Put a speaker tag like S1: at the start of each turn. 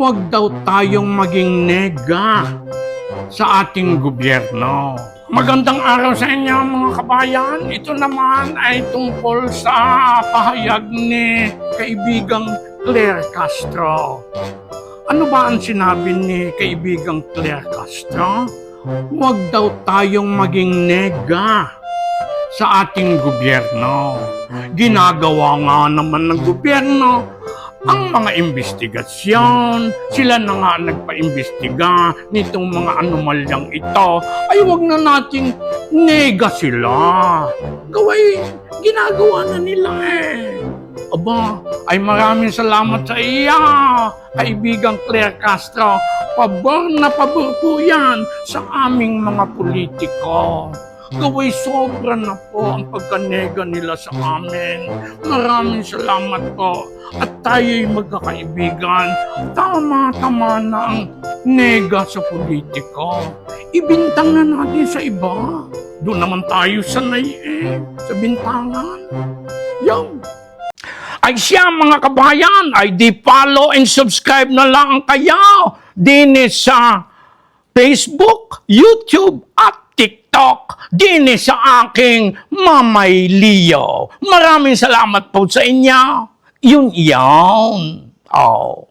S1: huwag daw tayong maging nega sa ating gobyerno. Magandang araw sa inyo mga kabayan. Ito naman ay tungkol sa pahayag ni kaibigang Claire Castro. Ano ba ang sinabi ni kaibigang Claire Castro? Huwag daw tayong maging nega sa ating gobyerno. Ginagawa nga naman ng gobyerno ang mga investigasyon, sila na nga nagpa-imbestiga nitong mga anomalyang ito, ay wag na nating nega sila. Gaway, ginagawa na nila eh. Aba, ay maraming salamat sa iya, kaibigang Claire Castro. Pabor na pabor po yan sa aming mga politiko. Gaway sobra na po ang pagkanega nila sa amin. Maraming salamat po. At tayo'y magkakaibigan. Tama-tama na ang nega sa politiko. Ibintang na natin sa iba. Doon naman tayo sanay eh, sa bintangan. Yan. Ay siya mga kabayan, ay di follow and subscribe na lang kayo din sa Facebook, YouTube at TikTok din sa aking Mamay Leo. Maraming salamat po sa inyo. Yun yan. Oh.